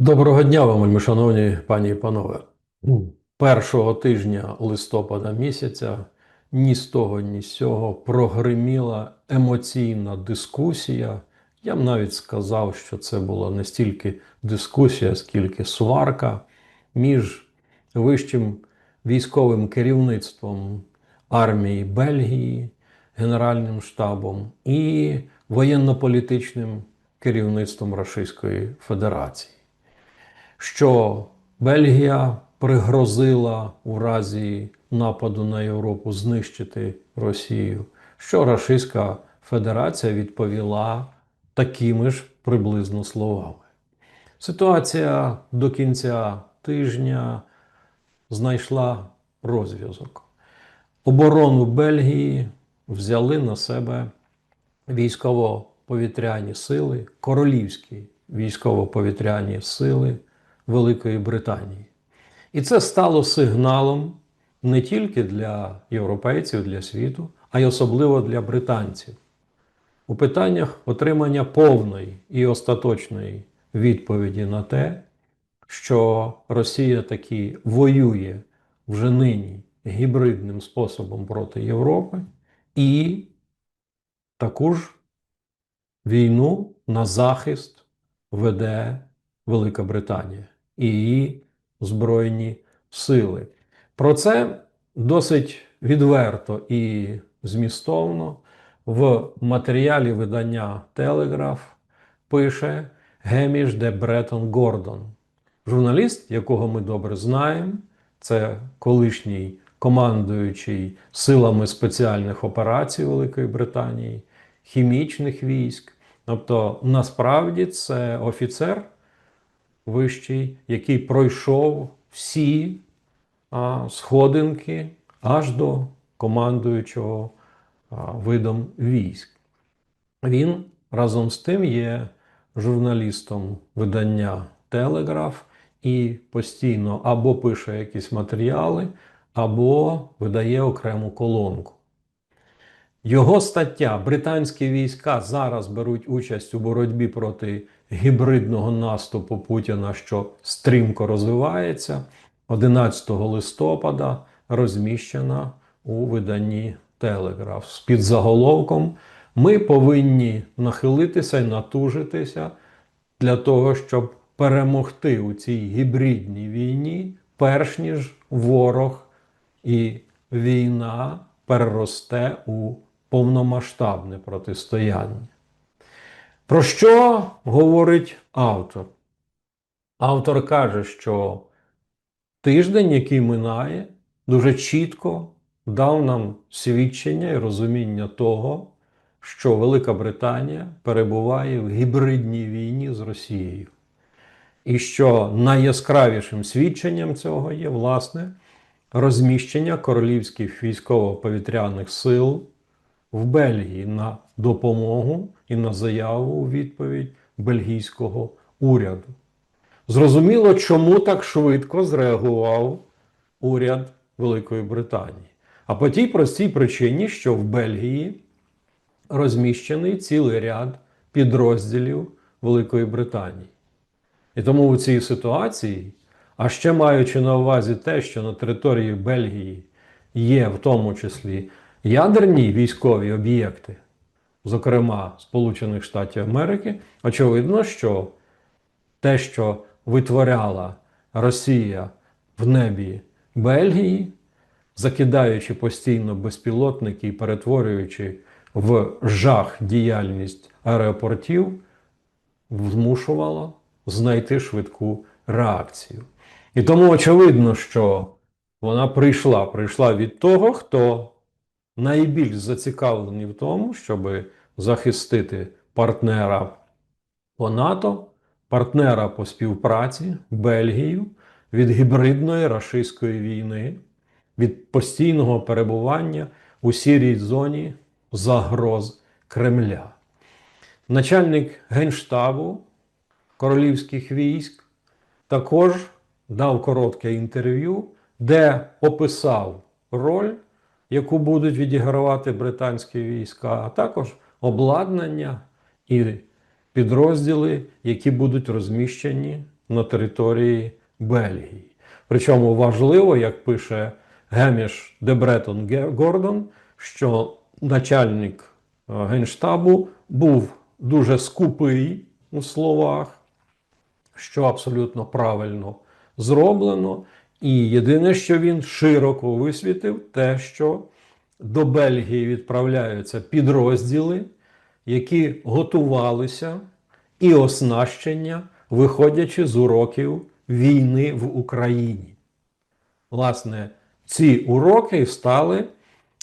Доброго дня вам, шановні пані і панове. Першого тижня листопада місяця ні з того, ні з цього прогриміла емоційна дискусія. Я б навіть сказав, що це була не стільки дискусія, скільки сварка між вищим військовим керівництвом армії Бельгії, Генеральним штабом і воєнно-політичним керівництвом Російської Федерації що Бельгія пригрозила у разі нападу на Європу знищити Росію, що Російська Федерація відповіла такими ж приблизно словами. Ситуація до кінця тижня знайшла розв'язок. Оборону Бельгії взяли на себе військово-повітряні сили, королівські військово-повітряні сили Великої Британії. І це стало сигналом не тільки для європейців, для світу, а й особливо для британців. У питаннях отримання повної і остаточної відповіді на те, що Росія таки воює вже нині гібридним способом проти Європи, і таку ж війну на захист веде Велика Британія і її Збройні сили. Про це досить відверто і змістовно в матеріалі видання Телеграф пише Геміш де Бретон Гордон, журналіст, якого ми добре знаємо, це колишній командуючий силами спеціальних операцій Великої Британії, хімічних військ. Тобто, насправді це офіцер вищий, який пройшов всі а, сходинки аж до командуючого а, видом військ. Він разом з тим є журналістом видання Телеграф і постійно або пише якісь матеріали, або видає окрему колонку. Його стаття Британські війська зараз беруть участь у боротьбі проти гібридного наступу Путіна, що стрімко розвивається, 11 листопада розміщена у виданні Телеграф з під заголовком Ми повинні нахилитися і натужитися для того, щоб перемогти у цій гібридній війні, перш ніж ворог і війна переросте у повномасштабне протистояння. Про що говорить автор? Автор каже, що тиждень, який минає, дуже чітко дав нам свідчення і розуміння того, що Велика Британія перебуває в гібридній війні з Росією. І що найяскравішим свідченням цього є, власне, розміщення королівських військово-повітряних сил в Бельгії на допомогу і на заяву у відповідь бельгійського уряду. Зрозуміло, чому так швидко зреагував уряд Великої Британії. А по тій простій причині, що в Бельгії розміщений цілий ряд підрозділів Великої Британії. І тому у цій ситуації, а ще маючи на увазі те, що на території Бельгії є в тому числі ядерні військові об'єкти, зокрема Сполучених Штатів Америки, очевидно, що те, що витворяла Росія в небі Бельгії, закидаючи постійно безпілотники і перетворюючи в жах діяльність аеропортів, змушувало знайти швидку реакцію. І тому очевидно, що вона прийшла, прийшла від того, хто найбільш зацікавлені в тому, щоб захистити партнера по НАТО, партнера по співпраці Бельгію від гібридної рашистської війни, від постійного перебування у сірій зоні загроз Кремля. Начальник Генштабу королівських військ також дав коротке інтерв'ю, де описав роль яку будуть відігравати британські війська, а також обладнання і підрозділи, які будуть розміщені на території Бельгії. Причому важливо, як пише Геміш Дебретон Гордон, що начальник е, генштабу був дуже скупий у словах, що абсолютно правильно зроблено. І єдине, що він широко висвітив, те, що до Бельгії відправляються підрозділи, які готувалися і оснащення, виходячи з уроків війни в Україні. Власне, ці уроки стали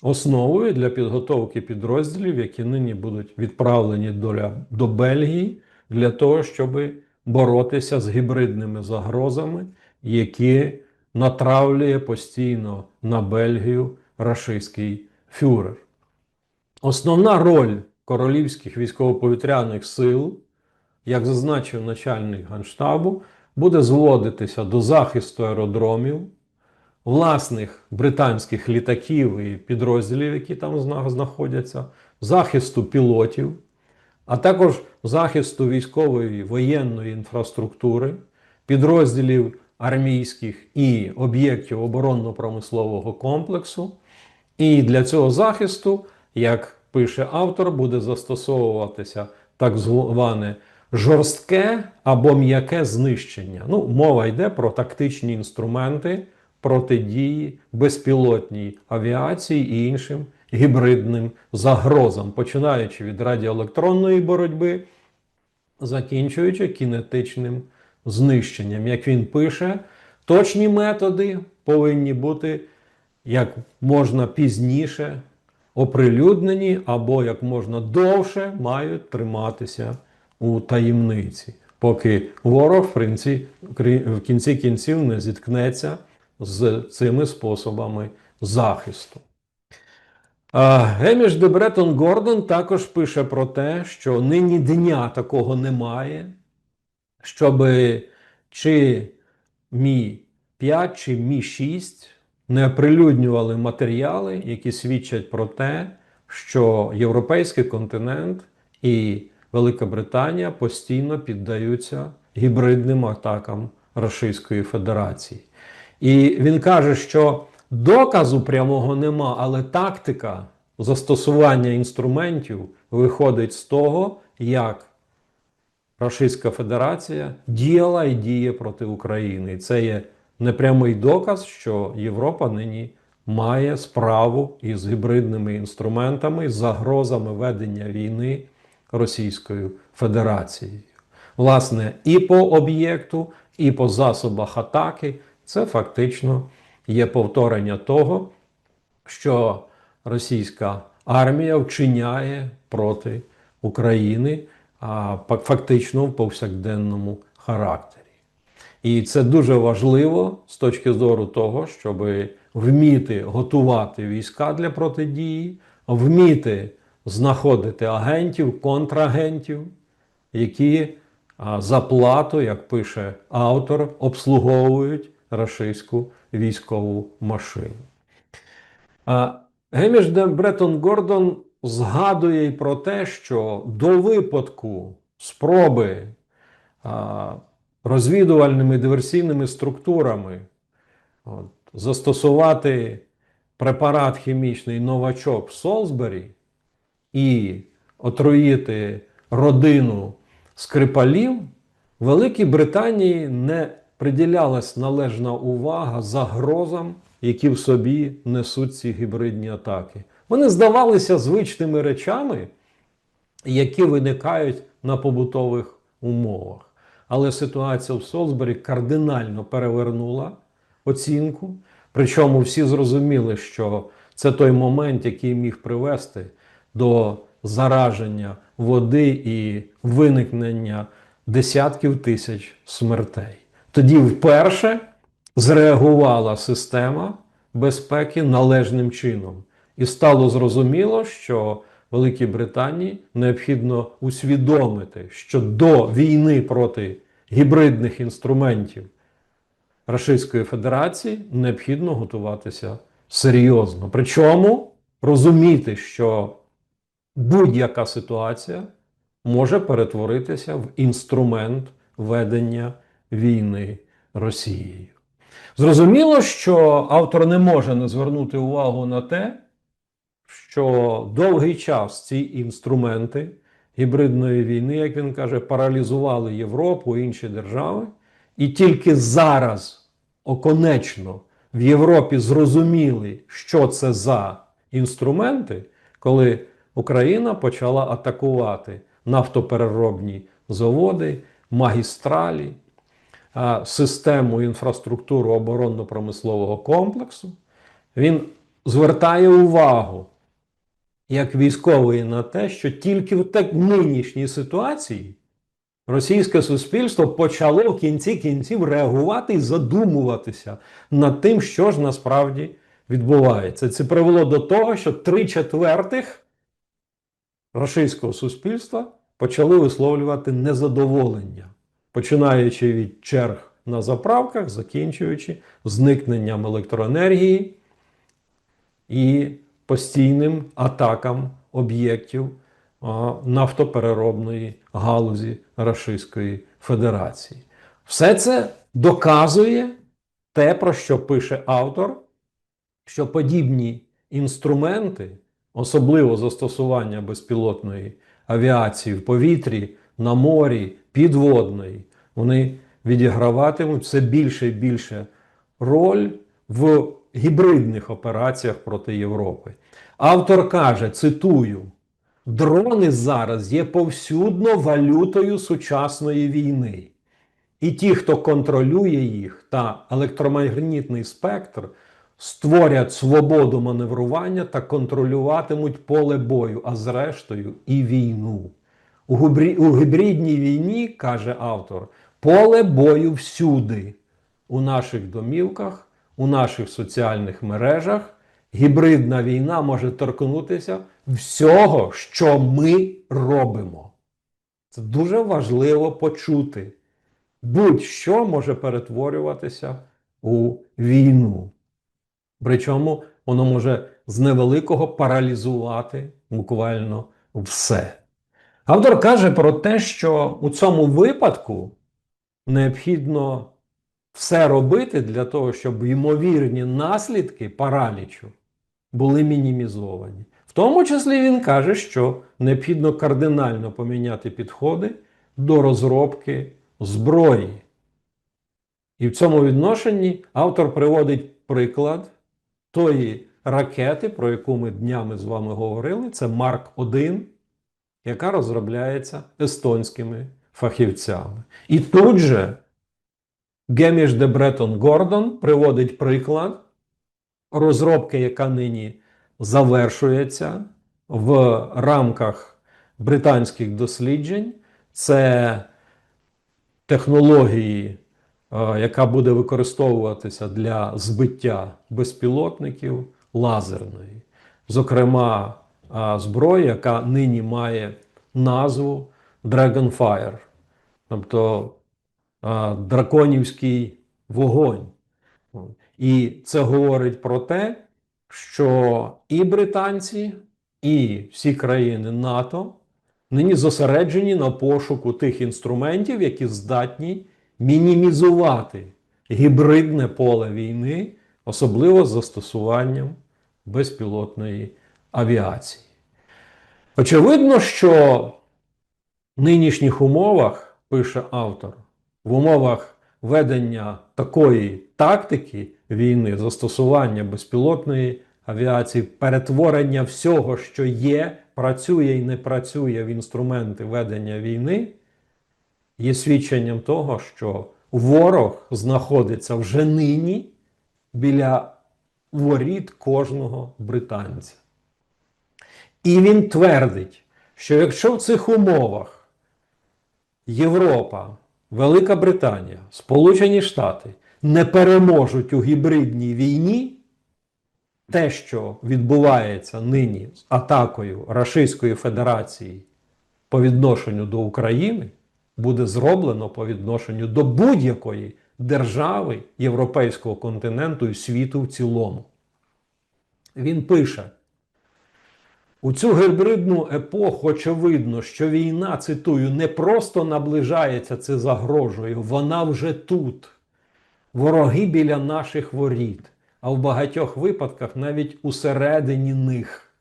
основою для підготовки підрозділів, які нині будуть відправлені до, до Бельгії для того, щоб боротися з гібридними загрозами, які натравлює постійно на Бельгію рашистський фюрер. Основна роль королівських військово-повітряних сил, як зазначив начальник Генштабу, буде зводитися до захисту аеродромів, власних британських літаків і підрозділів, які там знаходяться, захисту пілотів, а також захисту військової воєнної інфраструктури, підрозділів армійських і об'єктів оборонно-промислового комплексу. І для цього захисту, як пише автор, буде застосовуватися так зване жорстке або м'яке знищення. Ну, мова йде про тактичні інструменти протидії безпілотній авіації і іншим гібридним загрозам, починаючи від радіоелектронної боротьби, закінчуючи кінетичним знищенням. Як він пише, точні методи повинні бути як можна пізніше оприлюднені або як можна довше мають триматися у таємниці, поки ворог в кінці, в кінці кінців не зіткнеться з цими способами захисту. Геміш де Бретон Гордон також пише про те, що нині дня такого немає, щоб чи Мі 5 чи Мі 6 не оприлюднювали матеріали, які свідчать про те, що європейський континент і Велика Британія постійно піддаються гібридним атакам Російської Федерації. І він каже, що доказу прямого нема, але тактика застосування інструментів виходить з того, як Російська Федерація діяла і діє проти України. Це є непрямий доказ, що Європа нині має справу із гібридними інструментами, загрозами ведення війни Російською Федерацією. Власне, і по об'єкту, і по засобах атаки це фактично є повторення того, що російська армія вчиняє проти України фактично в повсякденному характері. І це дуже важливо з точки зору того, щоб вміти готувати війська для протидії, вміти знаходити агентів, контрагентів, які за плату, як пише автор, обслуговують рашистську військову машину. Геміш де Бретон Гордон згадує й про те, що до випадку спроби розвідувальними диверсійними структурами от, застосувати препарат хімічний новачок в Солсбері і отруїти родину Скрипалів, Великій Британії не приділялась належна увага загрозам, які в собі несуть ці гібридні атаки. Вони здавалися звичними речами, які виникають на побутових умовах. Але ситуація в Солсбері кардинально перевернула оцінку. Причому всі зрозуміли, що це той момент, який міг привести до зараження води і виникнення десятків тисяч смертей. Тоді вперше зреагувала система безпеки належним чином. І стало зрозуміло, що Великій Британії необхідно усвідомити, що до війни проти гібридних інструментів Російської Федерації необхідно готуватися серйозно. Причому розуміти, що будь-яка ситуація може перетворитися в інструмент ведення війни Росією. Зрозуміло, що автор не може не звернути увагу на те, що довгий час ці інструменти гібридної війни, як він каже, паралізували Європу і інші держави, і тільки зараз оконечно в Європі зрозуміли, що це за інструменти, коли Україна почала атакувати нафтопереробні заводи, магістралі, систему інфраструктуру оборонно-промислового комплексу. Він звертає увагу як військовий на те, що тільки в так нинішній ситуації російське суспільство почало в кінці кінців реагувати і задумуватися над тим, що ж насправді відбувається. Це привело до того, що три четвертих російського суспільства почали висловлювати незадоволення, починаючи від черг на заправках, закінчуючи зникненням електроенергії і постійним атакам об'єктів нафтопереробної галузі Російської Федерації. Все це доказує те, про що пише автор, що подібні інструменти, особливо застосування безпілотної авіації в повітрі, на морі, підводної, вони відіграватимуть все більше і більше роль в гібридних операціях проти Європи. Автор каже: цитую: дрони зараз є повсюдно валютою сучасної війни. І ті, хто контролює їх та електромагнітний спектр, створять свободу маневрування та контролюватимуть поле бою, а зрештою і війну. У гібрі- у гібридній війні, каже автор, поле бою всюди, у наших домівках, у наших соціальних мережах. Гібридна війна може торкнутися всього, що ми робимо. Це дуже важливо почути. Будь-що може перетворюватися у війну. Причому воно може з невеликого паралізувати буквально все. Автор каже про те, що у цьому випадку необхідно все робити для того, щоб ймовірні наслідки паралічу були мінімізовані. В тому числі він каже, що необхідно кардинально поміняти підходи до розробки зброї. І в цьому відношенні автор приводить приклад тої ракети, про яку ми днями з вами говорили, це Марк 1, яка розробляється естонськими фахівцями. І тут же Геміш де Бретон Гордон приводить приклад розробки, яка нині завершується в рамках британських досліджень. Це технології, е, яка буде використовуватися для збиття безпілотників лазерної. Зокрема, е, зброя, яка нині має назву Dragonfire, тобто драконівський вогонь. І це говорить про те, що і британці, і всі країни НАТО нині зосереджені на пошуку тих інструментів, які здатні мінімізувати гібридне поле війни, особливо з застосуванням безпілотної авіації. Очевидно, що в нинішніх умовах, пише автор, в умовах ведення такої тактики війни, застосування безпілотної авіації, перетворення всього, що є, працює і не працює в інструменти ведення війни, є свідченням того, що ворог знаходиться вже нині біля воріт кожного британця. І він твердить, що якщо в цих умовах Європа, Велика Британія, Сполучені Штати не переможуть у гібридній війні, те, що відбувається нині з атакою Російської Федерації по відношенню до України, буде зроблено по відношенню до будь-якої держави Європейського континенту і світу в цілому. Він пише: У цю гібридну епоху очевидно, що війна, цитую, не просто наближається, це загрожує, вона вже тут. Вороги біля наших воріт, а в багатьох випадках навіть усередині них.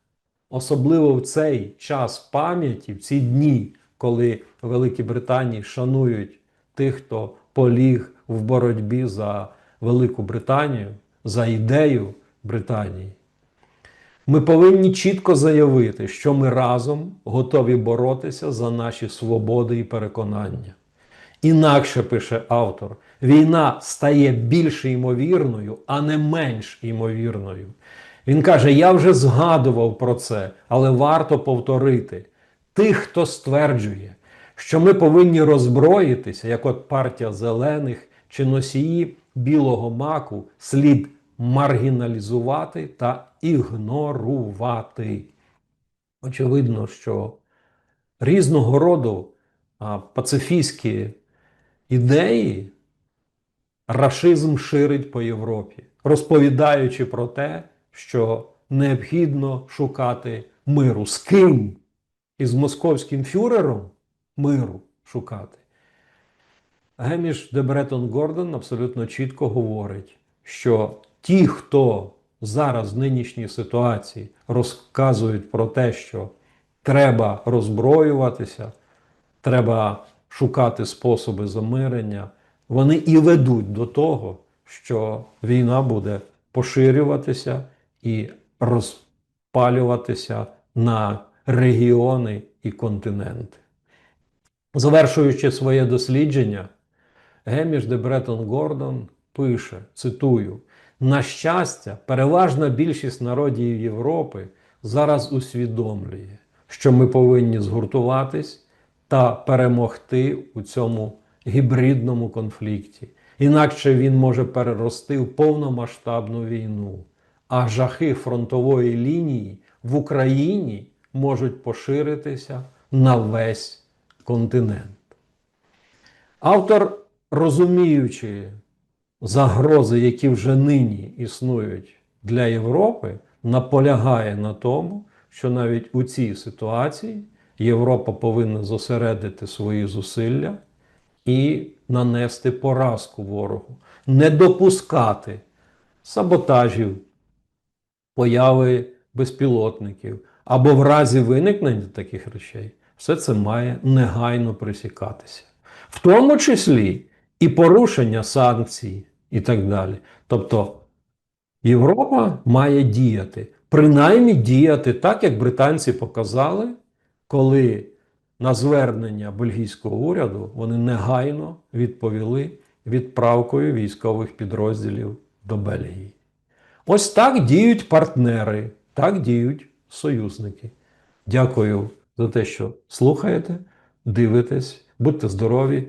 Особливо в цей час пам'яті, в ці дні, коли в Великій Британії шанують тих, хто поліг в боротьбі за Велику Британію, за ідею Британії. Ми повинні чітко заявити, що ми разом готові боротися за наші свободи і переконання. Інакше пише автор, війна стає більш ймовірною, а не менш ймовірною. Він каже: Я вже згадував про це, але варто повторити. Тих, хто стверджує, що ми повинні роззброїтися, як от партія зелених чи носії білого маку, слід маргіналізувати та ігнорувати. Очевидно, що різного роду пацифістські ідеї рашизм ширить по Європі, розповідаючи про те, що необхідно шукати миру. З ким? Із московським фюрером миру шукати. Геміш де Бретон Гордон абсолютно чітко говорить, що ті, хто зараз в нинішній ситуації розказують про те, що треба роззброюватися, треба шукати способи замирення, вони і ведуть до того, що війна буде поширюватися і розпалюватися на регіони і континенти. Завершуючи своє дослідження, Геміш де Бретон Гордон пише: цитую: на щастя, переважна більшість народів Європи зараз усвідомлює, що ми повинні згуртуватись та перемогти у цьому гібридному конфлікті. Інакше він може перерости в повномасштабну війну, а жахи фронтової лінії в Україні можуть поширитися на весь континент. Автор, розуміючи загрози, які вже нині існують для Європи, наполягає на тому, що навіть у цій ситуації Європа повинна зосередити свої зусилля і нанести поразку ворогу, не допускати саботажів, появи безпілотників або в разі виникнення таких речей, все це має негайно присікатися. В тому числі і порушення санкцій і так далі. Тобто Європа має діяти, принаймні діяти так, як британці показали, коли на звернення бельгійського уряду вони негайно відповіли відправкою військових підрозділів до Бельгії. Ось так діють партнери, так діють союзники. Дякую за те, що слухаєте, дивитесь, будьте здорові,